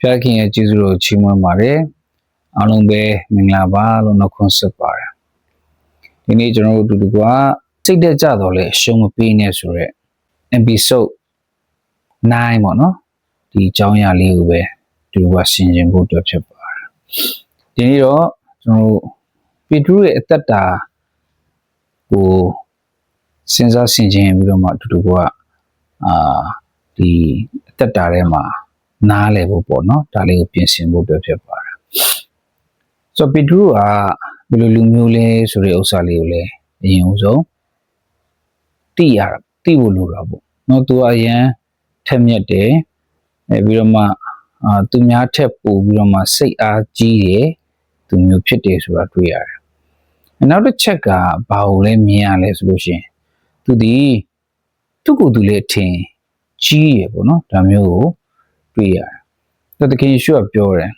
ဖျားခင်ရဲ့ကျေးဇူးတော်ချီးမွမ်းပါတယ်အားလုံးပဲမင်္ဂလာပါလို့နှုတ်ခွန်းဆက်ပါတယ်ဒီနေ့ကျွန်တော်တို့အတူတူကစိတ်တက်ကြတော့လေအရှုံးမပေးနဲ့ဆိုရက် episode 9ပေါ့နော်ဒီအကြောင်းအရာလေးကိုပဲဒီလိုကဆင်ခြင်ဖို့အတွက်ဖြစ်ပါတယ်ဒီနေ့တော့ကျွန်တော်တို့ပီထရုရဲ့အသက်တာကိုစဉ်းစားဆင်ခြင်ပြီးတော့မှအတူတူကအာဒီအသက်တာထဲမှာ နားလည်ဖို့ပေါ့နော်ဒါလေးကိုပြင်ဆင်ဖို့အတွက်ဖြစ်ပါတယ်ဆိုတော့ပီထရုကဘယ်လိုလူမျိုးလဲဆိုတဲ့ဥစ္စာလေးကိုလည်းအရင်ဦးဆုံးသိရသိဖို့လိုတာပေါ့နော်သူကအရင်ထက်မြက်တယ်အဲပြီးတော့မှအာသူများထက်ပိုပြီးတော့မှစိတ်အားကြီးတယ်သူမျိုးဖြစ်တယ်ဆိုတာတွေ့ရတယ်နောက်တစ်ချက်ကဘာကိုလဲမြင်ရလဲဆိုလို့ရှိရင်သူဒီသူ့ကိုယ်သူလည်းထင်ကြီးရပေါ့နော်ဒါမျိုးကို တွေ့ရတယ်။ဒါတခင်ယေရှုကပြောတယ်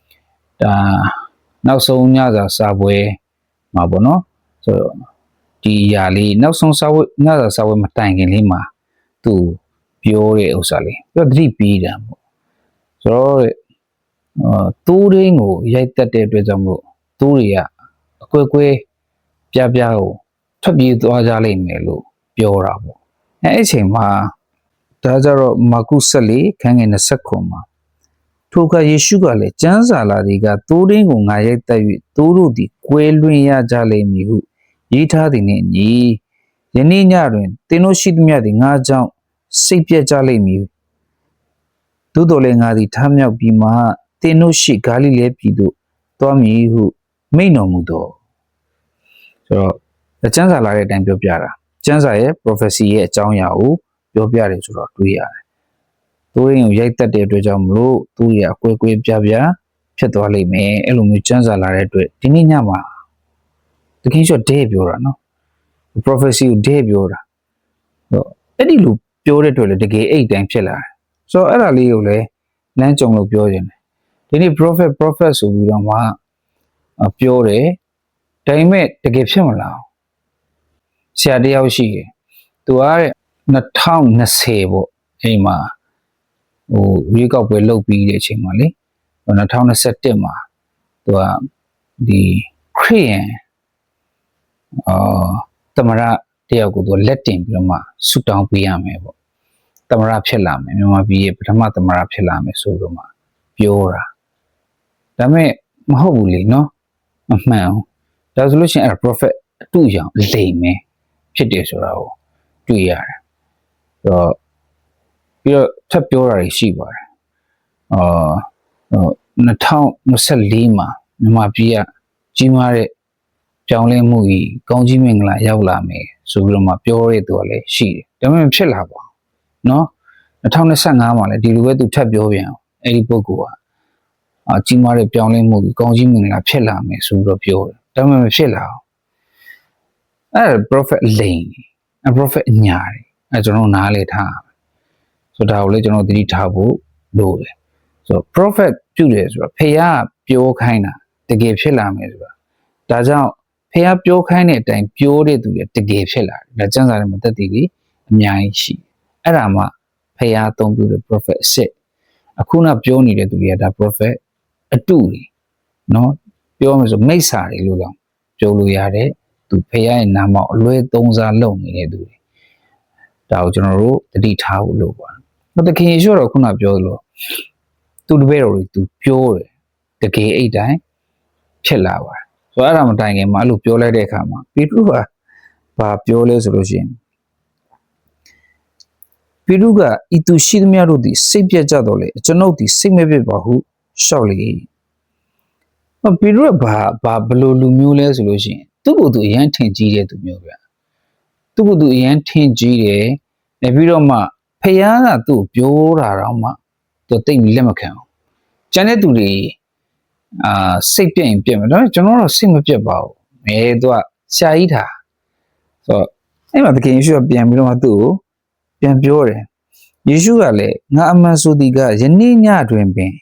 ။ဒါနောက်ဆုံးညစာစာပွဲမှာပေါ့နော်။ဆိုတော့ဒီຢာလေးနောက်ဆုံးစာပွဲညစာစာပွဲမတိုင်ခင်လေးမှာသူပြောတဲ့ဥစ္စာလေးပြောသတိပေးတယ်ပေါ့။ဆိုတော့အာတိုးရင်းကိုရိုက်တက်တဲ့အတွက်ကြောင့်မို့တိုးတွေကအကွဲကွဲပြားပြားကိုထွက်ပြေးသွားကြလိမ့်မယ်လို့ပြောတာပေါ့။အဲအဲ့အချိန်မှာ ဒါကြတော့မာကု14ခန်းငယ်29မှာထိုအခါယေရှုကလည်းကျမ်းစာလာသည်ကသိုးရင်းကိုငါရိုက်တက်၍သိုးတို့သည်ကွဲလွင်ရကြလိမ့်မည်ဟုရေးထားသည်နှင့်အညီယနေ့ညတွင်သင်တို့ရှိသမျှသည်ငါကြောင့်စိတ်ပြက်ကြလိမ့်မည်သို့တော်လည်းငါသည်ထမ်းမြောက်ပြီးမှသင်တို့ရှိဂါလိလဲပြည်သို့သွားမည်ဟုမိန့်တော်မူသောဆိုတော့ကျမ်းစာလာတဲ့အတိုင်းပြောပြတာကျမ်းစာရဲ့ prophecy ရဲ့အကြောင်းအရာကို ပြောပြတယ်ဆိုတော့တွေးရတယ်။သူရင်းကိုရိုက်တက်တဲ့အတွက်ကြောင့်မလို့သူရအကွဲကွဲပြားပြားဖြစ်သွားလိမ့်မယ်။အဲ့လိုမျိုးကျမ်းစာလာတဲ့အတွက်ဒီနေ့ညမှာတကယ်ဆိုဒဲပြောတာနော်။ prophecy ကိုဒဲပြောတာ။ဆိုအဲ့ဒီလိုပြောတဲ့အတွက်လည်းတကယ်အဲ့ဒီတိုင်းဖြစ်လာတယ်။ဆိုတော့အဲ့ဒါလေးကိုလည်းလမ်းကြုံလို့ပြောခြင်းတယ်။ဒီနေ့ prophet prophet ဆိုပြီးတော့မှပြောတယ်။ဒါပေမဲ့တကယ်ဖြစ်မလား။ဆရာတယောက်ရှိတယ်။သူကတဲ့ 2020ပေါ့အဲ့မှာဟိုရွေးကောက်ပွဲလုပ်ပြီးတဲ့အချိန်မှာလေ2021မှာသူကဒီခရီးယန်အာတမရတယောက်ကိုသူလက်တင်ပြီးတော့မှဆူတောင်းပေးရမယ်ပေါ့တမရဖြစ်လာမယ်မြန်မာပြည်ရဲ့ပထမတမရဖြစ်လာမယ်ဆိုတော့မှပြောတာဒါပေမဲ့မဟုတ်ဘူးလေနော်မမှန်ဘူးဒါဆိုလို့ရှိရင်အဲ့ prophet အတူရောင်လိမ်မယ်ဖြစ်တယ်ဆိုတာကိုတွေ့ရတယ် တော့ပြီးတော့ထပ်ပြောတာတွေရှိပါတယ်အာ2024မှာမြန်မာပြည်ကကြီးမားတဲ့ပြောင်းလဲမှုကြီးကောင်းကြီးမင်္ဂလာရောက်လာမယ်ဆိုပြီးတော့မှပြောရတဲ့သူကလည်းရှိတယ်ဒါပေမဲ့ဖြစ်လာပါနော်2025မှာလည်းဒီလိုပဲသူထပ်ပြောပြန်အောင်အဲ့ဒီပုဂ္ဂိုလ်ကအကြီးမားတဲ့ပြောင်းလဲမှုကြီးကောင်းကြီးမင်္ဂလာဖြစ်လာမယ်ဆိုပြီးတော့ပြောတယ်ဒါပေမဲ့မဖြစ်လာအောင်အဲ့ prophet lane အ prophet ညာတယ် အဲကျွန်တော်နားလေထားဆိုတော့ဒါကိုလည်းကျွန်တော်သတိထားဖို့လိုတယ်ဆိုတော့ prophet ပြုတယ်ဆိုတော့ဖះပြောခိုင်းတာတကယ်ဖြစ်လာမယ်ဆိုတာဒါကြောင့်ဖះပြောခိုင်းတဲ့အတိုင်းပြောတဲ့သူတွေတကယ်ဖြစ်လာတယ်ဒါကျမ်းစာထဲမှာသက်တည်ပြီးအများကြီးရှိအဲ့ဒါမှဖះအသုံးပြုတဲ့ prophet အစ်အခုနပြောနေတဲ့သူတွေကဒါ prophet အတုတွေเนาะပြောမယ်ဆိုမိစ္ဆာတွေလို့တော့ပြောလို့ရတယ်သူဖះရဲ့နာမအလွဲသုံးစားလုပ်နေတဲ့သူတွေ ဒါကိုကျွန်တော်တို့တတိထားဖို့လို့ပါ။သခင်ယေရှုတော်ခုနပြောသလိုသူတပည့်တော်တွေသူပြောတယ်တကယ်အဲ့တိုင်းဖြစ်လာပါတယ်။ဆိုတော့အဲ့ဒါမတိုင်ခင်မှာအဲ့လိုပြောလိုက်တဲ့အခါမှာပေတရုကဘာပြောလဲဆိုလို့ရှိရင်ပေတရုကဤသူရှိသမျှတို့သည်စိတ်ပြတ်ကြတော့လေကျွန်ုပ်သည်စိတ်မပြတ်ပါဟုရှောက်လေ။ဟောပေတရုကဘာဘာဘလို့လူမျိုးလဲဆိုလို့ရှိရင်သူ့ကိုယ်သူအရန်ထင်ကြီးတဲ့သူမျိုးဗျာ။ သူ့ကိုယ်သူအရန်ထင်ကြီးတယ်။နေပြီးတော့မှဖယားကသူ့ကိုပြောတာတော့မှသူတိတ်ပြီးလက်မခံအောင်။ကျန်တဲ့သူတွေအာစိတ်ပြည့်ရင်ပြည့်မယ်ဒါပေမဲ့ကျွန်တော်တော့စိတ်မပြတ်ပါဘူး။အဲသူကရှားကြီးတာ။ဆိုတော့အဲ့မှာသခင်ယေရှုကပြန်ပြီးတော့မှသူ့ကိုပြန်ပြောတယ်။ယေရှုကလည်းငါအမှန်ဆိုသည်ကယနေ့ညတွင်ပင်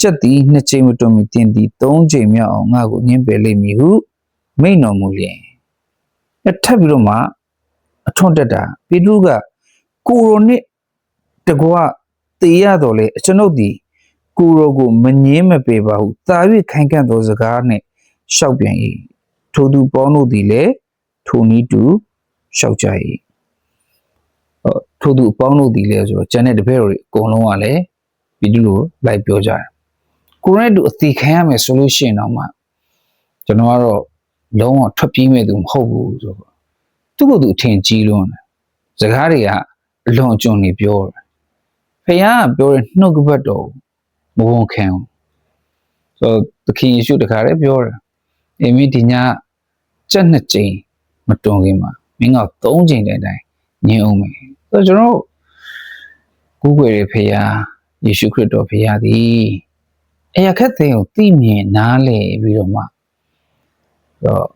ကြက်သည်နှစ်ချိန်မတွင်မီတင်သည်သုံးချိန်မြောက်အောင်ငါ့ကိုညှင်းပယ်လိမ့်မည်ဟုမိန့်တော်မူလျင်အထပ်ပြီးတော့မှ အထွန်းတက်တာပေတရုကကိုရိုနစ်တကွာတေရတော်လေကျွန်ုပ်ဒီကိုရောကိုမငင်းမပေပါဟုတာ၍ခိုင်ခန့်သောစကားနှင့်ရှောက်ပြန်၏ထိုသူပေါင်းတို့သည်လည်းထိုနည်းတူရှောက်ကြ၏ဟောထိုသူအပေါင်းတို့သည်လည်းဆိုတော့ကျန်တဲ့တပည့်တော်တွေအကုန်လုံးကလည်းဒီလိုလိုက်ပြောကြတယ်ကိုရိုနဲ့တူအသေးခံရမယ်ဆိုလို့ရှိရင်တော့မှကျွန်တော်ကတော့လုံးဝထွက်ပြေးမဲ့သူမဟုတ်ဘူးဆိုတော့ သူ့ကိုယ်သူအထင်ကြီးလွန်းတယ်စကားတွေကအလွန်အကျွံနေပြောတယ်ဖခင်ကပြောတဲ့နှုတ်ကပတ်တော်မဝန်ခံဘူးဆိုတော့သခင်ယေရှုတခါတည်းပြောတယ်အင်းမင်းဒီညစက်နှစ်ကြိမ်မတွန်ခင်မှာမင်းကသုံးကြိမ်တိုင်တိုင်ညင်အောင်မယ်ဆိုတော့ကျွန်တော်ကိုးကွယ်တဲ့ဖခင်ယေရှုခရစ်တော်ဖခင်သည်အရာခက်တဲ့ကိုသိမြင်နားလည်ပြီးတော့မှတော့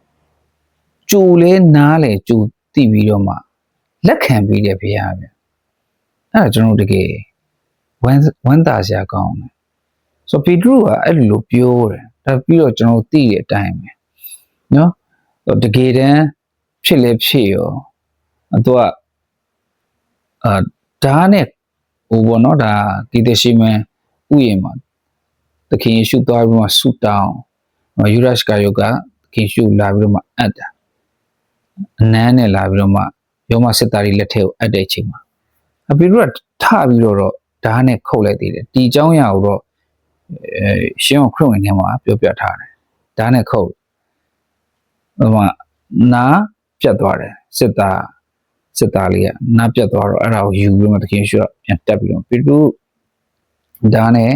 ကြိုလဲနားလေကြိုသိပြီးတော့မှလက်ခံပြီးတဲ့ဖခင်ဗျအဲ့ဒါကျွန်တော်တကယ်ဝမ်းဝမ်းသာစရာကောင်းတယ်ဆိုပီထရုကအဲ့လိုပြောတယ်ဒါပြီးတော့ကျွန်တော်သိတဲ့အတိုင်းပဲနော်တကယ်တမ်းဖြစ်လဲဖြစ်ရောအတော့အာဒါနဲ့ဟိုဘောနော်ဒါကိတရှိမန်ဥယျာဉ်မှာသခင်ယေရှုသွားပြီးမှဆူတောင်းယူရရှ်ကာယောကသခင်ယေရှုလာပြီးတော့မှအပ်တာ အနမ်းနဲ့လာပြီးတော့မှရောမစစ်သားကြီးလက်ထဲကိုအပ်တဲ့အချိန်မှာအပေရုကထပြီးတော့တော့ဓာတ်နဲ့ခုတ်လိုက်သေးတယ်ဒီအကြောင်းအရာကိုတော့ရှင်းအောင်ခရစ်ဝင်ထဲမှာပြောပြထားတယ်ဓာတ်နဲ့ခုတ်ဟိုမှာနားပြတ်သွားတယ်စစ်သားစစ်သားလေးကနားပြတ်သွားတော့အဲ့ဒါကိုယူပြီးမှတခင်ရှုကပြန်တက်ပြီးတော့ပေရုဓာတ်နဲ့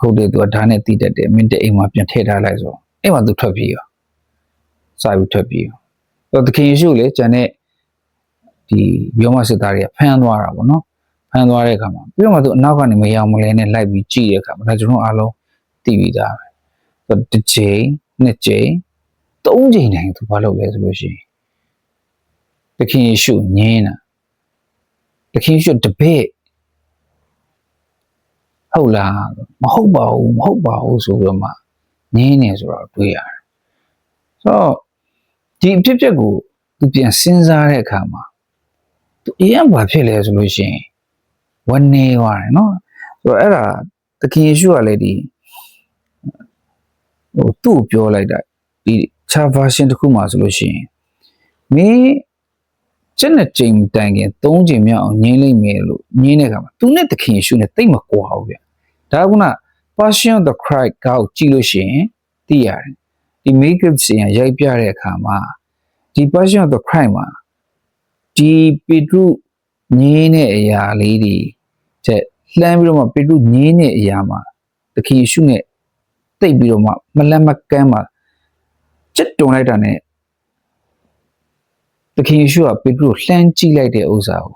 ခုတ်တယ်သူကဓာတ်နဲ့တီးတက်တယ်မင်းတဲ့အိမ်မှာပြန်ထည့်ထားလိုက်ဆိုအဲ့မှာသူထွက်ပြေးရော စာပြီးထွက်ပြေးရောတော့တခင်ယေရှုလေကျန်တဲ့ဒီယောမစစ်သားတွေကဖမ်းသွားတာပေါ့နော်ဖမ်းသွားတဲ့အခါမှာပြီးတော့မှသူအနောက်ကနေမရောင်မလဲနဲ့လိုက်ပြီးကြည့်တဲ့အခါမှာဒါကျွန်တော်အားလုံးသိပြီးသားပဲဆိုတော့တစ်ချိန်နှစ်ချိန်သုံးချိန်တိုင်းသူဘာလုပ်လဲဆိုလို့ရှိရင်တခင်ယေရှုညင်းတာတခင်ယေရှုတပည့်ဟုတ်လားမဟုတ်ပါဘူးမဟုတ်ပါဘူးဆိုပြီးတော့မှညင်းနေဆိုတော့တွေးရတယ်ဆိုတော့ ဒီအဖြစ်အပျက်ကိုသူပြန်စဉ်းစားတဲ့အခါမှာသူအရင်ဘာဖြစ်လဲဆိုလို့ရှိရင်ဝနေသွားတယ်နော်ဆိုတော့အဲ့ဒါသခင်ယေရှုကလည်းဒီဟိုသူ့ကိုပြောလိုက်တာဒီခြား version တစ်ခုမှဆိုလို့ရှိရင်မင်းကျက်နဲ့ချိန်တိုင်ခင်၃ချိန်မြောက်အောင်ငင်းလိုက်မယ်လို့ငင်းတဲ့အခါမှာသူနဲ့သခင်ယေရှုနဲ့တိတ်မကွာဘူးဗျဒါကက Passion of the Christ ကောက်ကြည့်လို့ရှိရင်သိရတယ် ဒီ make up စီရရိုက်ပြတဲ့အခါမှာဒီ Passion of the Christ မှာဒီပေတရုငင်းတဲ့အရာလေးတွေချက်လှမ်းပြီးတော့မှပေတရုငင်းတဲ့အရာမှာသခင်ယေရှုနဲ့တိတ်ပြီးတော့မှမလက်မကမ်းမှာချက်တုံလိုက်တာနဲ့သခင်ယေရှုကပေတရုလှမ်းကြည့်လိုက်တဲ့ဥစ္စာကို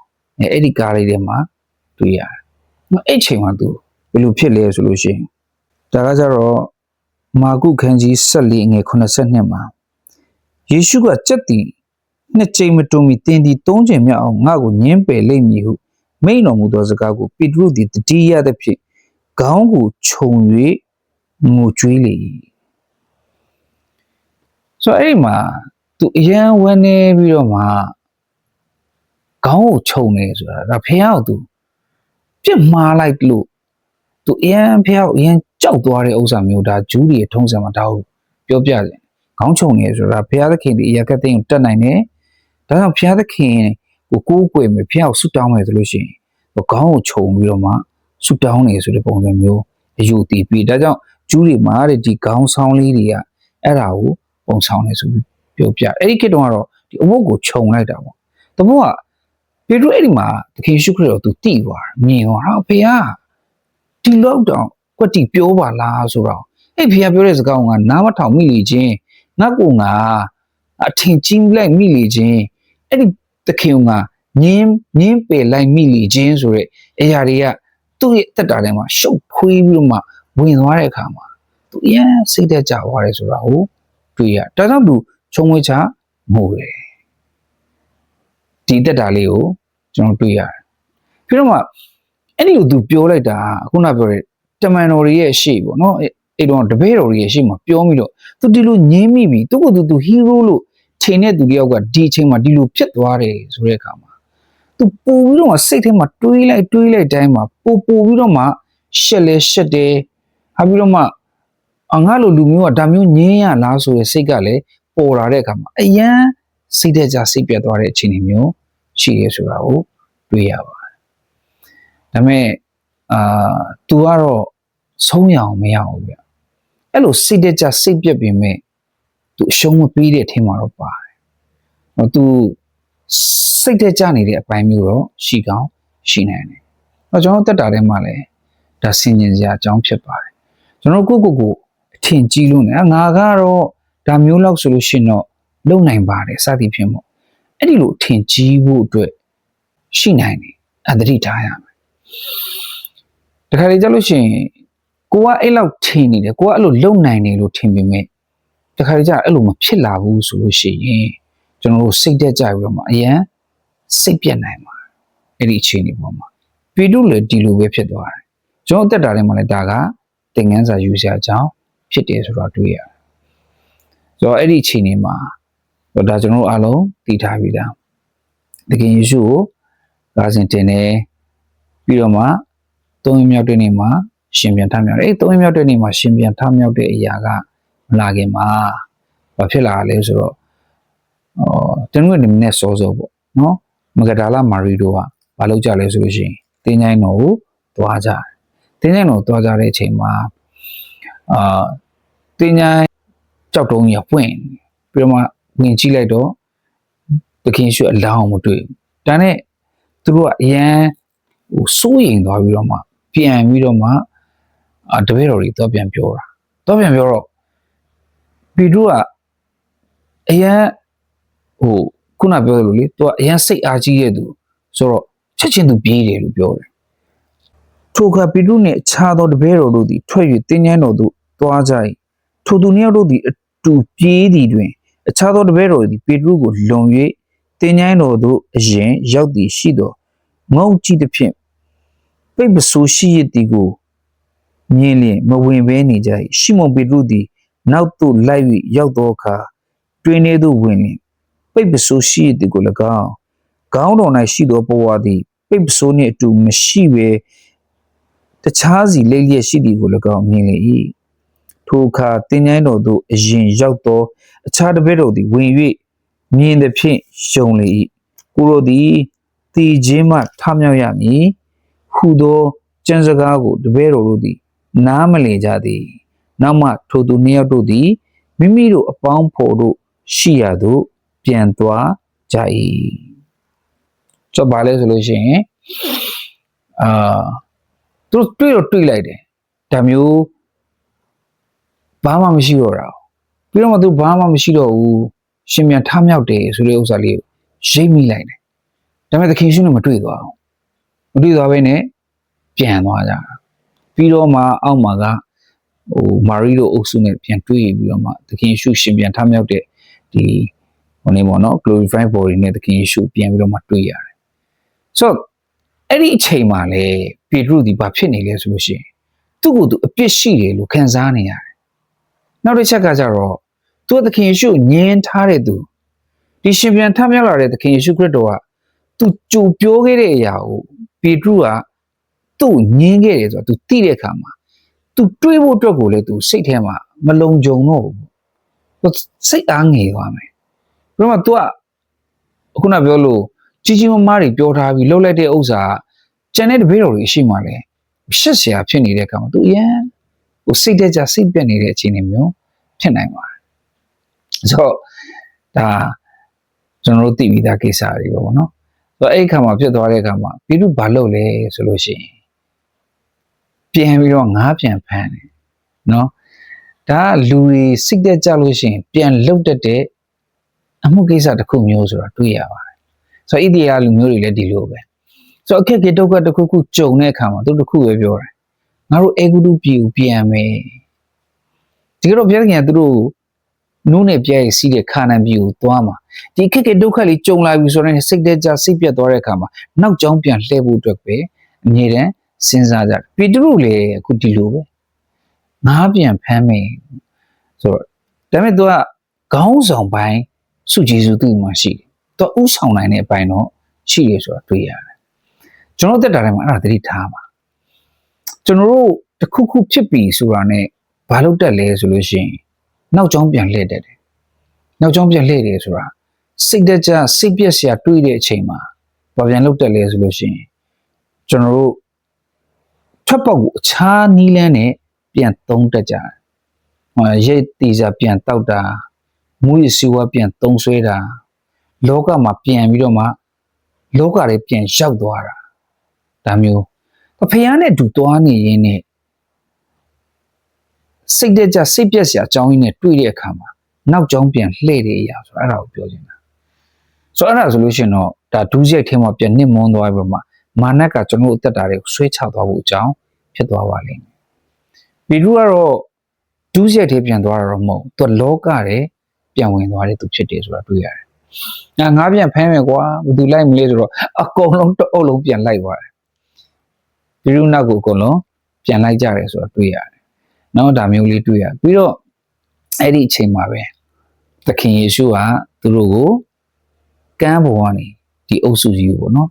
အဲ့ဒီကားလေးထဲမှာတွေ့ရတယ်။အဲ့ချိန်မှာသူဘယ်လိုဖြစ်လဲဆိုလို့ရှိရင်ဒါကကြတော့ မာကုခန်းကြီး14ငွေ82မှာယေရှုကစက်တီနှစ်ကြိမ်မတုံမီတင်းဒီသုံးကြိမ်မြောက်အောင်ငါ့ကိုညင်းပယ်လိမ့်မည်ဟုမိန်တော်မူသောစကားကိုပေတရုသည်တတိယသဖြင့်ခေါင်းကိုခြုံ၍ငိုကြွေးလေ၏ဆိုတော့အဲ့ဒီမှာသူအရန်ဝန်းနေပြီးတော့မှခေါင်းကိုခြုံနေဆိုတာဒါဖះကိုသူပြစ်မှားလိုက်လို့ သူအရန်ဖះကိုအရန်ကြောက်သွားတဲ့ဥစ္စာမျိုးဒါဂျူးတွေထုံးစံမှာဒါကိုပြောပြတယ်ခေါင်းခြုံနေဆိုတာဘုရားသခင်ဒီအရာကတဲ့ကိုတက်နိုင်တယ်ဒါကြောင့်ဘုရားသခင်ကိုကိုးကွယ်မယ်ဘုရားကိုဆုတောင်းမယ်ဆိုလို့ရှိရင်ခေါင်းကိုခြုံပြီးတော့မှဆုတောင်းနေဆိုတဲ့ပုံစံမျိုးအယူတည်ပြီးဒါကြောင့်ဂျူးတွေမှာတဲ့ဒီခေါင်းဆောင်လေးတွေကအဲ့ဒါကိုပုံဆောင်နေဆိုပြီးပြောပြအဲ့ဒီခေတ်တုန်းကတော့ဒီအဝတ်ကိုခြုံလိုက်တာပေါ့တဘောကပေတရုအဲ့ဒီမှာသခင်ရှုခရစ်တော်သူတည်သွားမြင်သွားဟာဘုရား ဒီလောက်တောင်ကွက်တီပြောပါလားဆိုတော့အဲ့ဘုရားပြောတဲ့စကားကနားမထောင်မိလေချင်းငါကူငါအထင်ကြီးလိုက်မိလေချင်းအဲ့ဒီသခင်ကငင်းငင်းပယ်လိုက်မိလေချင်းဆိုတဲ့အရာတွေကသူ့ရဲ့အသက်တာထဲမှာရှုပ်ဖွေးပြီးတော့မှဝင်သွားတဲ့အခါမှာသူအရင်စိတ်သက်ကြသွားတယ်ဆိုတာကိုတွေ့ရဒါကြောင့်သူချုံဝဲချမို့တယ်ဒီတက်တာလေးကိုကျွန်တော်တွေ့ရတယ်ပြီးတော့မှ အဲ့ဒီကိုသူပြောလိုက်တာခုနပြောတဲ့တမန်တော်တွေရဲ့ရှေ့ပေါ့နော်အဲ့တော့တပည့်တော်တွေရဲ့ရှေ့မှာပြောပြီးတော့သူဒီလိုညင်းမိပြီသူကသူသူဟီးရိုးလို့ချိန်တဲ့သူတယောက်ကဒီအချိန်မှာဒီလိုဖြစ်သွားတယ်ဆိုတဲ့အခါမှာသူပို့ပြီးတော့စိတ်ထဲမှာတွေးလိုက်တွေးလိုက်တိုင်းမှာပို့ပို့ပြီးတော့မှရှက်လဲရှက်တယ်ဟာပြီးတော့မှအငါလိုလူမျိုးကဒါမျိုးငင်းရလားဆိုရယ်စိတ်ကလည်းပေါ်လာတဲ့အခါမှာအယမ်းစိတ်တဲ့ကြစိတ်ပြတ်သွားတဲ့အခြေအနေမျိုးရှိရဲဆိုတာကိုတွေ့ရပါတယ် ဒါပေမဲ့အာ तू ကတော့ဆုံးရအောင်မရဘူးဗျအဲ့လိုစိတ်တဲ့ကြစိတ်ပြတ်ပြင်မဲ့ तू အရှုံးမပေးတဲ့အထင်မှာတော့ပါတယ်ဟော तू စိတ်တဲ့ကြနေတဲ့အပိုင်းမျိုးတော့ရှိကောင်းရှိနိုင်တယ်။တော့ကျွန်တော်တက်တာထဲမှာလည်းဒါဆင်ញင်စရာအကြောင်းဖြစ်ပါတယ်။ကျွန်တော်ကိုယ့်ကိုယ်ကိုအထင်ကြီးလို့ねငါကတော့ဒါမျိုးလောက်ဆိုလို့ရှိရင်တော့လုံနိုင်ပါတယ်စသည်ဖြင့်ပေါ့။အဲ့ဒီလိုအထင်ကြီးဖို့အတွက်ရှိနိုင်တယ်အသတိထားရမယ်။ တခါလေကြလို့ရှိရင်ကိုကအဲ့လောက်ထင်နေတယ်ကိုကအဲ့လိုလုံနိုင်နေလို့ထင်ပေမဲ့တခါလေကြအဲ့လိုမဖြစ်လာဘူးဆိုလို့ရှိရင်ကျွန်တော်တို့စိတ်တက်ကြပြီးတော့မှအရန်စိတ်ပြက်နိုင်မှာအဲ့ဒီအခြေအနေပေါ်မှာပီတုလည်းဒီလိုပဲဖြစ်သွားတယ်ကျွန်တော်တက်တာထဲမှာလည်းဒါကသင်ငန်းစာယူစရာအကြောင်းဖြစ်တယ်ဆိုတော့တွေ့ရတယ်ဆိုတော့အဲ့ဒီအခြေအနေမှာဒါကျွန်တော်တို့အားလုံးသိထားပြီးသားတကယ်ယေရှုကိုကားစဉ်တင်တယ် ပြီးတော့မှသုံးရက်မြောက်တဲ့နေ့မှာရှင်ပြန်ထမြောက်တယ်အဲ့သုံးရက်မြောက်တဲ့နေ့မှာရှင်ပြန်ထမြောက်တဲ့အရာကမလာခင်မှာဘာဖြစ်လာလဲဆိုတော့အော်ကျွန်တော်တို့နည်းစောစောပေါ့နော်မဂဒါလမာရီတို့ကဘာလုပ်ကြလဲဆိုလို့ရှိရင်တင်းချိုင်းတော်ကိုသွားကြတယ်တင်းချိုင်းတော်သွားကြတဲ့အချိန်မှာအာတင်းချိုင်းကြောက်တုံးကြီးကပွင့်ပြီးတော့မှဝင်ကြည့်လိုက်တော့သခင်ရွှေအလောင်းမတွေ့ဘူးဒါနဲ့သူတို့ကအရန် ဟိုစိုးရိမ်သွားပြီးတော့မှပြန်ပြီးတော့မှအာတပည့်တော်တွေတော့ပြန်ပြောတာတော့ပြန်ပြောတော့ပီတုကအရန်ဟိုခုနပြောသလိုလေသူကအရန်စိတ်အားကြီးတဲ့သူဆိုတော့ချက်ချင်းသူပြေးတယ်လို့ပြောတယ်ထိုအခါပီတုနှင့်အခြားသောတပည့်တော်တို့သည်ထွက်၍တင်းကျန်းတော်သို့သွားကြ၏ထိုသူနှစ်ယောက်တို့သည်အတူပြေးသည်တွင်အခြားသောတပည့်တော်သည်ပေတရုကိုလွန်၍တင်းကျန်းတော်သို့အရင်ရောက်သည်ရှိသောငုံကြည့်သည်ဖြင့် ပိတ်ပစိုးရှိရသည်ကိုမြင်လျင်မဝင်ဘဲနေကြ၏ရှီမုန်ပေတရုသည်နောက်သို့လိုက်၍ရောက်သောအခါတွင်ထဲသို့ဝင်လျင်ပိတ်ပစိုးရှိရသည်ကို၎င်းခေါင်းတော်၌ရှိသောဘဝသည်ပိတ်ပစိုးနှင့်အတူမရှိဘဲတခြားစီလိမ့်လျက်ရှိသည်ကို၎င်းမြင်လေ၏ထိုအခါတင်းကျိုင်းတော်သို့အရင်ရောက်သောအခြားတစ်ပည့်တော်သည်ဝင်၍မြင်သည်ဖြင့်ယုံလေ၏ကိုရိုသည်တည်ခြင်းမှထမြောက်ရမည် ဟုသောကျမ်းစကားကိုတပည့်တော်တို့သည်နားမလည်ကြသည်နောက်မှထိုသူနှစ်ယောက်တို့သည်မိမိတို့အပေါင်းဖော်တို့ရှိရာသို့ပြန်သွားကြ၏ကြောက်ပါလဲဆိုလို့ရှိရင်အာသူတို့တွေ့တော့တွေ့လိုက်တယ်ဒါမျိုးဘာမှမရှိတော့တာပြီးတော့မှသူဘာမှမရှိတော့ဘူးရှင်မြန်ထမြောက်တယ်ဆိုတဲ့ဥစ္စာလေးကိုရိပ်မိလိုက်တယ်ဒါပေမဲ့သခင်ရှုနဲ့မတွေ့သွားဘူး မတွေ့သွားဘဲနဲ့ပြန်သွားကြတာပြီးတော့မှအောက်မှာကဟိုမာရီတို့အုပ်စုနဲ့ပြန်တွေ့ပြီးတော့မှသခင်ယေရှုရှင်ပြန်ထမြောက်တဲ့ဒီဟိုနေပေါ့နော် glorified body နဲ့သခင်ယေရှုပြန်ပြီးတော့မှတွေ့ရတယ်ဆိုတော့အဲ့ဒီအချိန်မှာလေပေတရုဒီဘာဖြစ်နေလဲဆိုလို့ရှိရင်သူ့ကိုယ်သူအပြစ်ရှိတယ်လို့ခံစားနေရတယ်နောက်တစ်ချက်ကကြတော့သူသခင်ယေရှုညင်ထားတဲ့သူဒီရှင်ပြန်ထမြောက်လာတဲ့သခင်ယေရှုခရစ်တော်ကသူကြိုပြောခဲ့တဲ့အရာကို ပေတရုကသူ့ငင်းခဲ့တယ်ဆိုတော့ तू တိတဲ့အခါမှာ तू တွေးဖို့အတွက်ကိုလည်း तू စိတ်ထဲမှာမလုံခြုံတော့ဘူး။ तू စိတ်အားငယ်သွားမယ်။ဘယ်တော့မှ तू ကခုနပြောလို့ကြီးကြီးမားမားတွေပြောထားပြီးလှုပ်လိုက်တဲ့ဥစ္စာကျန်တဲ့တပည့်တော်တွေရှိမှလည်းရှက်စရာဖြစ်နေတဲ့အခါမှာ तू အရင်ဟိုစိတ်တက်ကြစိတ်ပြက်နေတဲ့အခြေအနေမျိုးဖြစ်နိုင်ပါတယ်။ဆိုတော့ဒါကျွန်တော်တို့သိပြီးသားကိစ္စတွေပေါ့နော်။ ဆိုတော့အဲ့ဒီခါမှာဖြစ်သွားတဲ့အခါမှာပြည်သူဘာလုပ်လဲဆိုလို့ရှိရင်ပြန်ပြီးတော့ငားပြန်ဖမ်းတယ်နော်ဒါကလူတွေစိတ်သက်ကြလို့ရှိရင်ပြန်လုတ်တတ်တဲ့အမှုကိစ္စတစ်ခုမျိုးဆိုတာတွေ့ရပါတယ်ဆိုတော့ဣတိယလူမျိုးတွေလည်းဒီလိုပဲဆိုတော့အခက်အခဲဒုက္ခတစ်ခုခုကြုံတဲ့အခါမှာသူတစ်ခုပဲပြောတယ်ငါတို့အေဂုတုပြည်ကိုပြန်မယ်ဒီကတော့ဘုရားခင်ကသူတို့ နုနဲ့ပြဲရစီးတဲ့ခါနန်ပြည်ကိုသွားမှာဒီခက်ခဲဒုက္ခလေးကြုံလာပြီဆိုတော့စိတ်သက်ကြစိတ်ပြတ်သွားတဲ့အခါမှာနောက်ကျောင်းပြန်လှည့်ဖို့အတွက်ပဲအမြဲတမ်းစဉ်းစားကြတယ်ပေတရုလည်းအခုဒီလိုပဲငါးပြန်ဖမ်းမယ်ဆိုတော့ဒါပေမဲ့ तू ကခေါင်းဆောင်ပိုင်းစုဂျေစုသူ့မှာရှိတယ် तू ဥဆောင်နိုင်တဲ့အပိုင်းတော့ရှိရဆိုတာတွေ့ရတယ်ကျွန်တော်တက်တာတိုင်းမှာအဲ့ဒါသတိထားပါကျွန်တော်တို့တစ်ခုခုဖြစ်ပြီဆိုတာနဲ့ဘာလို့တက်လဲဆိုလို့ရှိရင် နောက်ကျောင်းပြန်လှည့်တက်တယ်နောက်ကျောင်းပြန်လှည့်တယ်ဆိုတာစိတ်တကြစိတ်ပြက်စရာတွေးတဲ့အချိန်မှာဘာပြန်လုပ်တက်လဲဆိုလို့ရှိရင်ကျွန်တော်တို့ထွက်ပေါက်ကိုအခြားနီးလန်းနဲ့ပြန်သုံးတက်ကြတယ်ဟောရိတ်တီစာပြန်တောက်တာမူရစီဝါပြန်သုံးဆွဲတာလောကမှာပြန်ပြီးတော့မှလောကတွေပြန်ရောက်သွားတာဒါမျိုးဖဖျားနဲ့အတူသွားနေရင်းနဲ့ စိတ်တကြစိတ်ပြက်စရာအကြောင်းရင်းနဲ့တွေ့တဲ့အခါမှာနောက်ကျောင်းပြန်လှည့်တဲ့အရာဆိုအဲ့ဒါကိုပြောချင်တာဆိုတော့အဲ့ဒါဆိုလို့ရှိရင်တော့ဒါဒူးစိတ်ထဲမှာပြန်နစ်မွန်းသွားပြီးတော့မှမာနကကျွန်တော်တို့အသက်တာတွေကိုဆွဲချသွားဖို့အကြောင်းဖြစ်သွားပါလိမ့်မယ်ဘီလူကတော့ဒူးစိတ်ထဲပြန်သွားတာတော့မဟုတ်ဘူးသူကလောကထဲပြန်ဝင်သွားတဲ့သူဖြစ်တယ်ဆိုတာတွေ့ရတယ်ငါငါပြန်ဖမ်းမယ်ကွာဘယ်သူလိုက်မလဲဆိုတော့အကုန်လုံးတအုပ်လုံးပြန်လိုက်သွားတယ်ဘီလူနောက်ကိုအကုန်လုံးပြန်လိုက်ကြတယ်ဆိုတာတွေ့ရတယ် နောက်ဒါမျိုးလေးတွေ့ရပြီးတော့အဲ့ဒီအချိန်မှာပဲသခင်ယေရှုကသူတို့ကိုကမ်းပေါ်ကနေဒီအုပ်စုကြီးကိုပေါ့နော်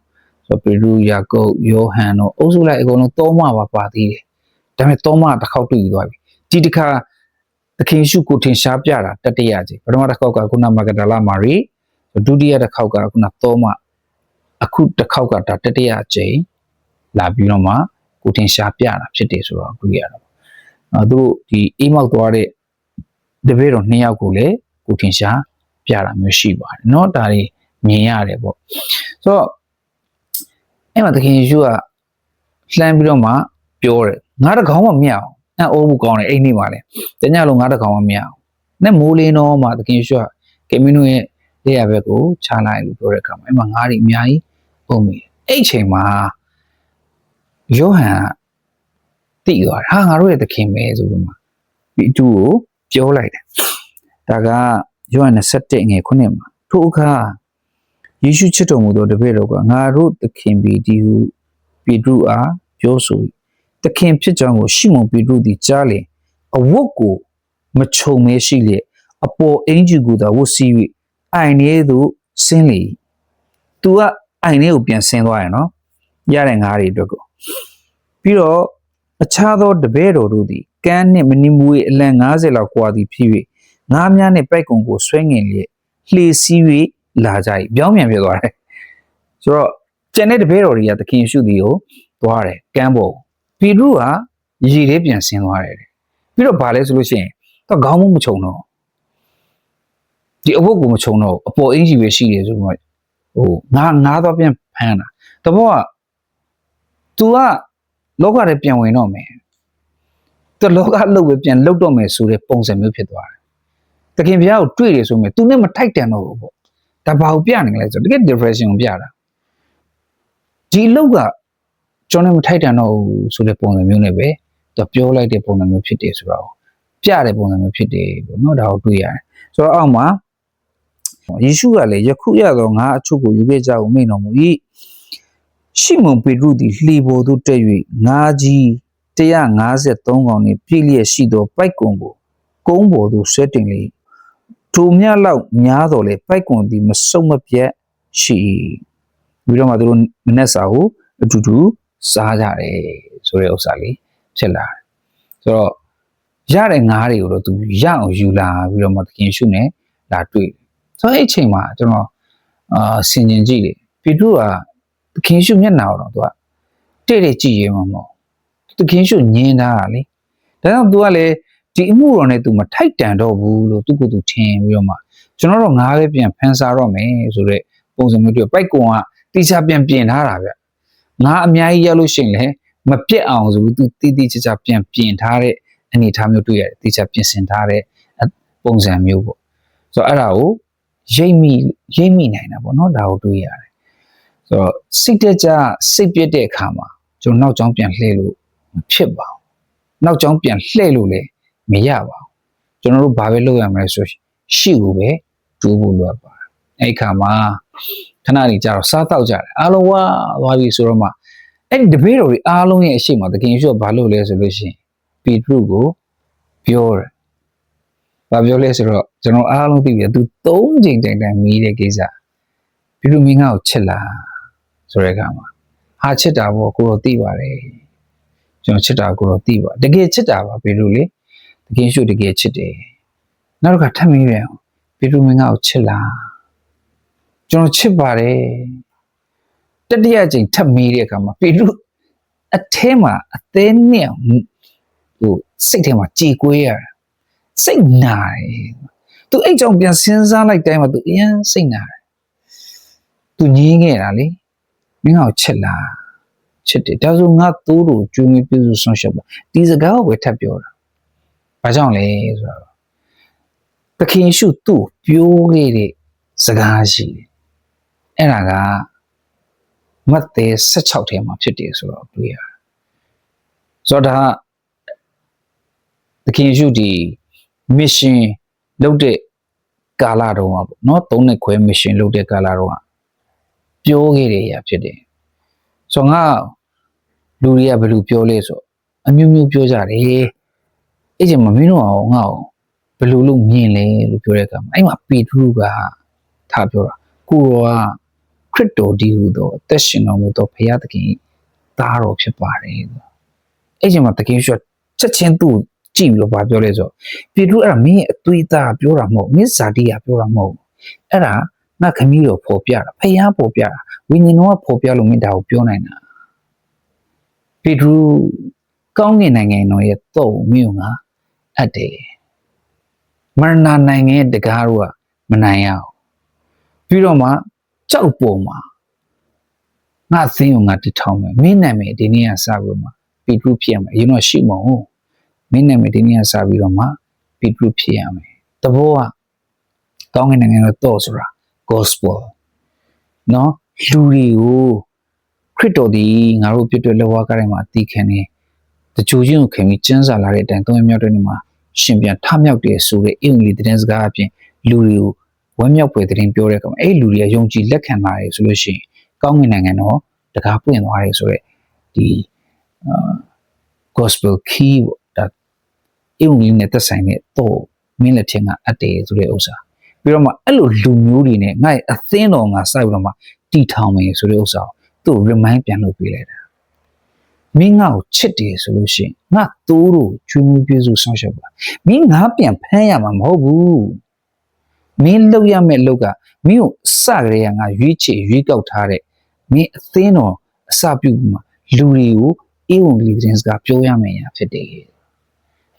ဆိုတော့ပေရုယာကုပ်ယောဟန်တို့အုပ်စုလိုက်အကုန်လုံးတောမပါပါသေးတယ်ဒါပေမဲ့တောမတစ်ခေါက်တွေ့ယူသွားပြီဒီတစ်ခါသခင်ယေရှုကိုထင်ရှားပြတာတတိယကြီးပထမတစ်ခေါက်ကခုနမဂဒလာမာရီဒုတိယတစ်ခေါက်ကခုနတောမအခုတစ်ခေါက်ကဒါတတိယကြိမ်လာပြီးတော့မှကိုထင်ရှားပြတာဖြစ်တယ်ဆိုတော့တွေ့ရတော့အဲ သူတို့ဒီအိမ်မောက်သွားတဲ့တပည့်တော်နှစ်ယောက်ကိုလည်းကိုထင်ရှားပြတာမျိုးရှိပါတယ်เนาะဒါတွေမြင်ရတယ်ပေါ့ဆိုတော့အဲ့မှာသခင်ယေရှုကလှမ်းပြီးတော့မှပြောတယ်ငါတကောင်မှမရအောင်အဲ့အိုးမှုကောင်းတယ်အိမ်နေပါလေတညလုံးငါတကောင်မှမရအောင်နဲ့မိုးလင်းတော့မှသခင်ယေရှုကကေမင်းတို့ရဲ့လက်ရဘက်ကိုခြားလိုက်လို့ပြောတဲ့အခါမှာအဲ့မှာငါးတွေအများကြီးပုံမိတယ်အဲ့အချိန်မှာယောဟန်က တိသွားတယ်ဟာငါတို့ရဲ့သခင်ပဲဆိုပြီးမှဒီအတူကိုပြောလိုက်တယ်ဒါကယောဟန်27ငယ်ခုနှစ်မှာထိုအခါယေရှုချစ်တော်မူသောတပည့်တော်ကငါတို့သခင်ပေဒီဟုပေတရုအားပြောဆို၏သခင်ဖြစ်ကြောင်းကိုရှီမုန်ပေတရုသည်ကြားလျင်အဝတ်ကိုမခြုံမဲရှိလျက်အပေါ်အင်ဂျီကိုသာဝတ်စီ၍အိုင်ထဲသို့ဆင်းလေ၏သူကအိုင်ထဲကိုပြန်ဆင်းသွားရနော်ရတဲ့ငါးတွေအတွက်ကိုပြီးတော့ အခြားသောတပည့်တော်တို့သည်ကန်းနှင့်မနီမူ၏အလံ90လောက်ကွာသည်ဖြစ်၍ငါးများနှင့်ပိုက်ကုံကိုဆွဲငင်လျက်လှေစီး၍လာကြ၏ပြောင်းပြန်ပြသွားတယ်ဆိုတော့ကျန်တဲ့တပည့်တော်တွေကသခင်ယေရှုသည်ကိုသွားတယ်ကမ်းပေါ်ပေရုကရေထဲပြန်ဆင်းသွားတယ်ပြီးတော့ဗာလဲဆိုလို့ရှိရင်သူခေါင်းမမခြုံတော့ဒီအဝတ်ကိုမခြုံတော့အပေါ်အင်ကြီးပဲရှိတယ်ဆိုတော့ဟိုငါငါးသွားပြန်ဖမ်းတာတဘောက तू က လောကထဲပြန်ဝင်တော့မယ်သူလောကလှုပ်ပဲပြန်လှုပ်တော့မယ်ဆိုတဲ့ပုံစံမျိုးဖြစ်သွားတယ်တခင်ဘုရားကိုတွေ့တယ်ဆိုရင် तू နဲ့မထိုက်တန်တော့ဘူးပေါ့ဒါဘာကိုပြနေလဲဆိုတော့တကယ် depression ကိုပြတာဒီလောက်ကကျွန်တော်မထိုက်တန်တော့ဘူးဆိုတဲ့ပုံစံမျိုးနဲ့ပဲသူပြောလိုက်တဲ့ပုံစံမျိုးဖြစ်တယ်ဆိုတော့ပြတဲ့ပုံစံမျိုးဖြစ်တယ်ပေါ့နော်ဒါကိုတွေ့ရတယ်ဆိုတော့အောက်မှာယေရှုကလည်းယခုရသောငါအချုပ်ကိုယူခဲ့ကြအောင်မိန့်တော်မူ၏ ရှီမုန်ပေတရုသည်လှေပေါ်သို့တက်၍ငါးကြီး153ကောင်နှင့်ပြည့်လျက်ရှိသောပိုက်ကွန်ကိုကုန်းပေါ်သို့ဆွဲတင်လေ၏ထိုမြလောက်များတော်လေပိုက်ကွန်သည်မစုံမပြတ်ရှိ၏ပြီးတော့မှသူတို့မနက်စာကိုအတူတူစားကြတယ်ဆိုတဲ့ဥစ္စာလေးဖြစ်လာတယ်ဆိုတော့ရတဲ့ငါးတွေကိုတော့သူရအောင်ယူလာပြီးတော့မှသခင်ရှုနဲ့လာတွေ့တယ်ဆိုတော့အဲ့အချိန်မှာကျွန်တော်အာဆင်ခြင်ကြည့်တယ်ပီတရုက သခင်ရှုမျက်နှာကိုတော့သူကတဲ့တဲ့ကြည့်ရဲမှာမဟုတ်သခင်ရှုညင်းတာလေဒါကြောင့် तू ကလည်းဒီအမှုတော်နဲ့ तू မထိုက်တန်တော့ဘူးလို့သူကသူထင်ပြီးတော့မှကျွန်တော်တို့ငါးပဲပြန်ဖန်ဆာတော့မယ်ဆိုတော့ပုံစံမျိုးတွေပိုက်ကွန်ကတိကျပြန်ပြင်ထားတာဗျငါအများကြီးရလို့ရှိရင်လည်းမပြက်အောင်ဆိုသူတိတိကျကျပြန်ပြင်ထားတဲ့အနေအထားမျိုးတွေ့ရတယ်တိကျပြင်ဆင်ထားတဲ့ပုံစံမျိုးပေါ့ဆိုတော့အဲ့ဒါကိုရိပ်မိရိပ်မိနိုင်တာပေါ့နော်ဒါကိုတွေ့ရတယ် ဆိုတော့စိတ်တက်ကြစိတ်ပြက်တဲ့အခါမှာကျွန်တော်နောက်ကျောင်းပြန်လှည့်လို့မဖြစ်ပါဘူးနောက်ကျောင်းပြန်လှည့်လို့လည်းမရပါဘူးကျွန်တော်တို့ဘာပဲလုပ်ရမလဲဆိုရှေ့ကိုပဲတူးဖို့လိုအပ်ပါတယ်အဲ့ဒီခါမှာခဏနေကြတော့စားတော့ကြတယ်အားလုံးဝါသွားပြီဆိုတော့မှအဲ့ဒီတပည့်တော်တွေအားလုံးရဲ့အရှိမသခင်ယေရှုကဘာလုပ်လဲဆိုလို့ရှိရင်ပီတရုကိုပြောတယ်ဘာပြောလဲဆိုတော့ကျွန်တော်အားလုံးသိပြီသူ၃ချိန်တိုင်တိုင်မီးတဲ့ကိစ္စပီတရုမင်းငါ့ကိုချစ်လား ဆိုတဲ့အခါမှာဟာချစ်တာပေါ့ကိုတော့သိပါတယ်ကျွန်တော်ချစ်တာကိုတော့သိပါတကယ်ချစ်တာပါပေလို့လေတကယ်ရှုတကယ်ချစ်တယ်နောက်တစ်ခါထပ်မေးပြန်အောင်ပေလို့မင်းငါ့ကိုချစ်လားကျွန်တော်ချစ်ပါတယ်တတိယကြိမ်ထပ်မေးတဲ့အခါမှာပေလို့အထဲမှာအသေးနဲ့ဟိုစိတ်ထဲမှာကြေကွေးရတာစိတ်နာတယ်သူအဲ့ကြောင့်ပြန်စဉ်းစားလိုက်တိုင်းမှာသူအရင်စိတ်နာတယ်သူငင်းခဲ့တာလေ မင်းငါ့ကိုချစ်လားချစ်တယ်ဒါဆိုငါသိုးတို့ကျွေးမွေးပြုစုဆောင်ရှောက်ပါဒီစကားကိုပဲထပ်ပြောတာဘာကြောင့်လဲဆိုတော့သခင်ရှုသူ့ကိုပြောခဲ့တဲ့စကားရှိတယ်အဲ့ဒါကမတ်သေး16ထဲမှာဖြစ်တယ်ဆိုတော့တွေ့ရတယ်ဆိုတော့ဒါကသခင်ရှုဒီ mission လုပ်တဲ့ကာလတုန်းကပေါ့နော်သုံးနှစ်ခွဲ mission လုပ်တဲ့ကာလတုန်းက ပြောခဲ့တဲ့အရာဖြစ်တယ်ဆိုတော့ငါလူတွေကဘယ်လိုပြောလဲဆိုတော့အမျိုးမျိုးပြောကြတယ်အဲ့ချိန်မှာမင်းတို့ကငါ့ကိုဘယ်လိုလုပ်မြင်လဲလို့ပြောတဲ့အခါမှာအဲ့မှာပီထရုကထားပြောတာကိုရောကခရစ်တော်ဒီဟုသောအသက်ရှင်တော်မူသောဘုရားသခင်သားတော်ဖြစ်ပါတယ်အဲ့ချိန်မှာတကယ်ရှိချက်ချင်းသူ့ကြည့်ပြီးတော့ဗာပြောလဲဆိုပီထရုအဲ့ဒါမင်းရဲ့အသွေးသားပြောတာမဟုတ်မင်းဇာတိကပြောတာမဟုတ်အဲ့ဒါ ငါခမီးတော်ပေါ်ပြတာဖျားပေါ်ပြတာဝိညာဉ်တော်ကပေါ်ပြလို့မင်းဒါကိုပြောနိုင်တာပီထရုကောင်းကင်နိုင်ငံတော်ရဲ့တော့မြို့ငါအပ်တယ်မရဏနိုင်ငံရဲ့တကားတို့ကမနိုင်ရအောင်ပြီးတော့မှကြောက်ပေါ်မှာငါသင်းကိုငါတည်ထောင်မယ်မင်းနာမည်ဒီနေ့ကစပြီးတော့မှပီထရုဖြစ်ရမယ်အရင်တော့ရှိမဟုတ်မင်းနာမည်ဒီနေ့ကစပြီးတော့မှပီထရုဖြစ်ရမယ်တဘောကကောင်းကင်နိုင်ငံတော်တော့ဆိုတာ gospel နော်လူတွေကိုခရစ်တော်ဒီငါတို့ပြည့်တဲ့လောကတိုင်းမှာအသိခံနေတချို့ချင်းကိုခင်ပြီးကျမ်းစာလာတဲ့အတိုင်းသုံးရမြောက်တဲ့နေ့မှာရှင်ပြန်ထမြောက်တယ်ဆိုတဲ့အင်္ဂလိပ်သတင်းစကားအပြင်လူတွေကိုဝမ်းမြောက်ပွဲသတင်းပြောတဲ့ကောင်အဲ့လူတွေကယုံကြည်လက်ခံလာတယ်ဆိုလို့ရှိရင်ကောင်းကင်နိုင်ငံတော့တကားပွင့်သွားတယ်ဆိုတော့ဒီအာ gospel key ပေါ့ဒါအင်္ဂလိပ်နဲ့သက်ဆိုင်တဲ့တော့မင်းလက်ထက်ကအပ်တယ်ဆိုတဲ့ဥစ္စာ ပြီးတော့မှအဲ့လိုလူမျိုးတွေနဲ့ငါ့ရဲ့အသင်းတော်ငါစိုက်ပြီးတော့မှတီထောင်မယ်ဆိုတဲ့ဥစ္စာကိုသူ့ remind ပြန်လုပ်ပေးလိုက်တာမင်းငါ့ကိုချစ်တယ်ဆိုလို့ရှိရင်ငါသိုးတို့ကျွေးမွေးပြည့်စုံဆောင်ရှောက်ပါမင်းငါပြန်ဖမ်းရမှာမဟုတ်ဘူးမင်းလုပ်ရမယ့်လုပ်ကမင်းကိုစကြရငါရွေးချယ်ရွေးကောက်ထားတဲ့မင်းအသင်းတော်အစပြုပြီးမှလူတွေကိုအေဝံဂေလိသတင်းစကားပြောရမယ်ညာဖြစ်တယ်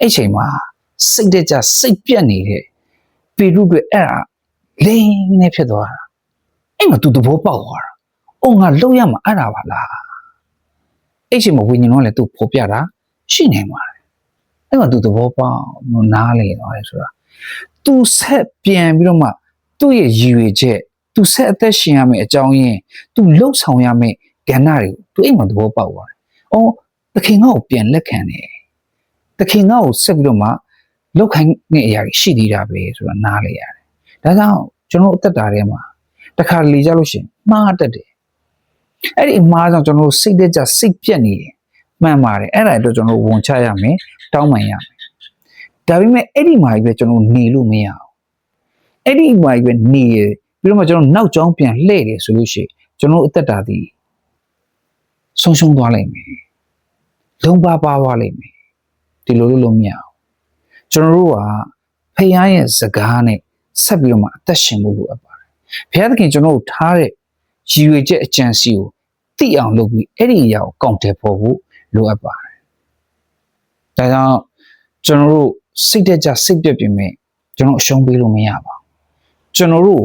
အဲ့ချိန်မှာစိတ်တကြစိတ်ပြက်နေတဲ့ ပေရုတွေအဲ့ဒါလိမ့်နေဖြစ်သွားတာအဲ့မှာသူသဘောပေါက်သွားတာအော်ငါလုပ်ရမှာအဲ့ဒါပါလားအဲ့ချိန်မှာဝိညာဉ်တော်လည်းသူ့ဖော်ပြတာရှိနေမှာအဲ့မှာသူသဘောပေါက်နားလေသွားတယ်ဆိုတာသူဆက်ပြန်ပြီးတော့မှသူ့ရဲ့ရည်ရွယ်ချက်သူဆက်အသက်ရှင်ရမယ့်အကြောင်းရင်းသူလှုပ်ဆောင်ရမယ့်ကဏ္ဍတွေကိုသူအိမ်မှာသဘောပေါက်သွားတယ်။အော်သခင်ငါ့ကိုပြန်လက်ခံတယ်။သခင်ငါ့ကိုဆက်ပြီးတော့မှ လောက်ခိုင်းတဲ့အရာတွေရှိသေးတာပဲဆိုတာနားလေရတယ်။ဒါကြောင့်ကျွန်တော်အသက်တာထဲမှာတခါလေကြလို့ရှိရင်မှားတတ်တယ်။အဲ့ဒီအမှားကြောင့်ကျွန်တော်စိတ်တက်ကြစိတ်ပြက်နေတယ်။မှန်ပါတယ်။အဲ့ဒါအတွက်ကျွန်တော်ဝန်ချရမယ်။တောင်းပန်ရမယ်။ဒါပေမဲ့အဲ့ဒီမှာကြီးပဲကျွန်တော်နေလို့မရအောင်။အဲ့ဒီမှာကြီးပဲနေရပြီးတော့မှကျွန်တော်နောက်ကျောင်းပြန်လှည့်တယ်ဆိုလို့ရှိရင်ကျွန်တော်အသက်တာဒီဆုံးရှုံးသွားလိမ့်မယ်။လုံးပါပါသွားလိမ့်မယ်။ဒီလိုလုပ်လို့မရအောင်။ ကျွန်တော်တို့ကဖခင်ရဲ့စကားနဲ့ဆက်ပြီးတော့မှအသက်ရှင်ဖို့လိုအပ်ပါတယ်။ဘုရားသခင်ကျွန်တော်တို့ထားတဲ့ရည်ရွယ်ချက်အကြံစီကိုသိအောင်လုပ်ပြီးအဲ့ဒီအရာကိုကောက်တယ်ဖို့ဖို့လိုအပ်ပါတယ်။ဒါကြောင့်ကျွန်တော်တို့စိတ်တက်ကြစိတ်ပြက်ပြင်မဲ့ကျွန်တော်အရှုံးပေးလို့မရပါဘူး။ကျွန်တော်တို့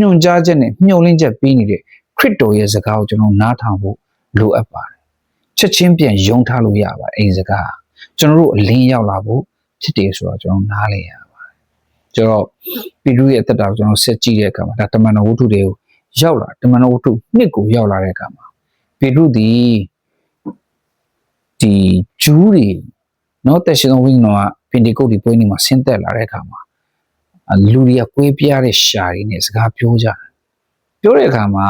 ညွှန်ကြားချက်နဲ့မျှော်လင့်ချက်ပေးနေတဲ့ခရစ်တော်ရဲ့စကားကိုကျွန်တော်နားထောင်ဖို့လိုအပ်ပါတယ်။ချက်ချင်းပြန်ယုံထားလို့ရပါတယ်အဲ့ဒီစကားကျွန်တော်တို့အလင်းရောက်လာဖို့ ဖြစ်တယ်ဆိုတော့ကျွန်တော်နားလည်ရပါတယ်။ကျွန်တော်ပီရုရဲ့အသက်တာကိုကျွန်တော်ဆက်ကြည့်တဲ့အခါမှာဒါတမန်တော်ဝတ္ထုတွေကိုရောက်လာတမန်တော်ဝတ္ထုနှစ်ကိုရောက်လာတဲ့အခါမှာပီရုဒီဒီဂျူးတွေနော်တက်ရှင်တော်ဝိညာဉ်တော်ကပင်ဒီကုတ်ဒီပွဲနေမှာဆင်းသက်လာတဲ့အခါမှာလူတွေကကွေးပြားတဲ့ရှာတွေနဲ့စကားပြောကြတယ်ပြောတဲ့အခါမှာ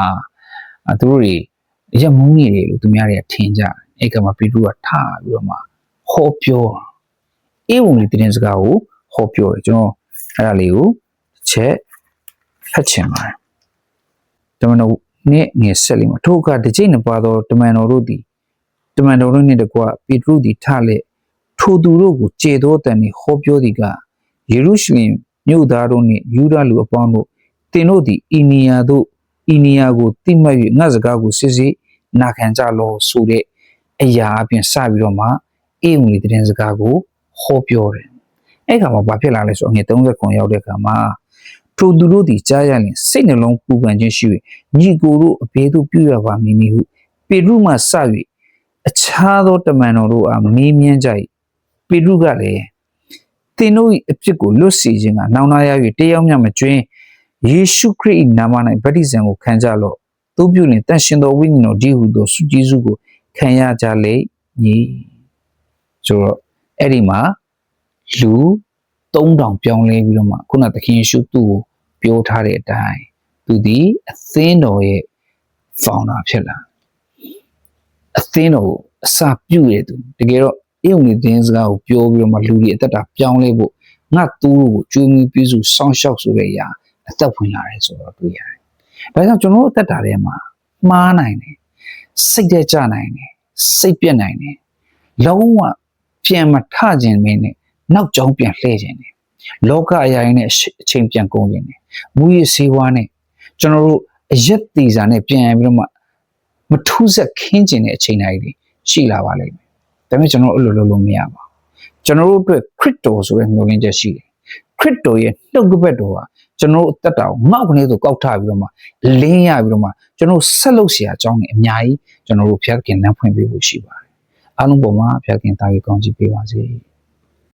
သူတို့တွေရက်မုန်းနေတယ်လို့သူများတွေကထင်ကြတယ်အဲ့ကမှာပီတုကထပြီးတော့မှဟောပြော အေဝံလေးတင်းစကားကိုဟောပြောတယ်ကျွန်တော်အဲ့ဒါလေးကိုချက်ဖတ်ချင်ပါတယ်တမန်တော်နဲ့ငယ်ဆက်လေးမှာထို့အခါတစ်ချိန်နှစ်ပါသောတမန်တော်တို့သည်တမန်တော်တို့နှင့်တကွပေတရုသည်ထလက်ထိုသူတို့ကိုကျေသောတန်နှင့်ဟောပြောသည်ကယေရုရှလင်မြို့သားတို့နှင့်ယူဒလူအပေါင်းတို့တင်တို့သည်အီနီယာတို့အီနီယာကိုတိမှတ်၍ငါစကားကိုစစ်စစ်နာခံကြလောဆိုတဲ့အရာအပြင်စပြီးတော့မှအေးမူလီတဲ့စကားကို ဟောပြောတယ်အဲ့ခါမှာဘာဖြစ်လာလဲဆိုအငယ်30ခွန်ရောက်တဲ့ခါမှာထိုသူတို့သည်ကြားရရင်စိတ်နှလုံးပူပန်ခြင်းရှိ၍ညီကိုတို့အဘေးသို့ပြုရပါမည်နည်းဟုပေရုမှစ၍အခြားသောတမန်တော်တို့အားမေးမြန်းကြ၏ပေရုကလည်းသင်တို့၏အဖြစ်ကိုလွတ်စီခြင်းကနောင်နာရ၍တရားမျှမကျွင်းယေရှုခရစ်၏နာမ၌ဗတ္တိဇံကိုခံကြလော့သူပြုလင်တန်ရှင်သောဝိညာဉ်တော်ဒီဟုသောစုကြည်စုကိုခံရကြလိမ့်မည်ဆိုတော့ အဲ့ဒီမှာလူ3000ပြောင်းလဲပြီးတော့မှခုနသခင်ယေရှုသူ့ကိုပြောထားတဲ့အတိုင်းသူဒီအသင်းတော်ရဲ့ founder ဖြစ်လာအသင်းတော်ကိုအစာပြုတ်ရသူတကယ်တော့အယုံနေတင်းစကားကိုပြောပြီးတော့မှလူကြီးအသက်တာပြောင်းလဲဖို့ငါသူ့ကိုကျွေးမွေးပြည့်စုံစောင့်ရှောက်ဆိုတဲ့အရာအသက်ဝင်လာတယ်ဆိုတော့တွေ့ရတယ်။ဒါကြောင့်ကျွန်တော်တို့အသက်တာထဲမှာမှားနိုင်တယ်စိတ်တဲ့ကြနိုင်တယ်စိတ်ပြက်နိုင်တယ်လုံးဝ ပြန်မထခြင်းမင်းနဲ့နောက်ကြောင်းပြန်လှည့်ခြင်းတယ်လောကအရာရင်းနဲ့အချိန်ပြန်ကုန်ခြင်းတယ်မူရစေဝါနဲ့ကျွန်တော်တို့အရက်တီစာနဲ့ပြန်ပြီးတော့မှ မထူးဆက်ခင်းကျင်တဲ့အချိန်တိုင်းတွေရှိလာပါလိမ့်မယ်။ဒါပေမဲ့ကျွန်တော်တို့အဲ့လိုလုပ်လို့မရပါဘူး။ကျွန်တော်တို့အတွက်ခရစ်တော်ဆိုတဲ့မျှော်လင့်ချက်ရှိတယ်။ခရစ်တော်ရဲ့နှုတ်ကပတ်တော်ဟာကျွန်တော်တို့အသက်တာကိုငေါက်ကနေဆိုကောက်ထပြီးတော့မှလင်းရပြီးတော့မှကျွန်တော်တို့ဆက်လုပ်เสียအကြောင်းတွေအများကြီးကျွန်တော်တို့ဖျက်ခင်နှံ့ဖွင့်ပေးဖို့ရှိပါတယ်။ ်။ အားလုံးပေါ်မှာဖျက်ခင်တာကြီးကောင်းချီးပေးပါစေ။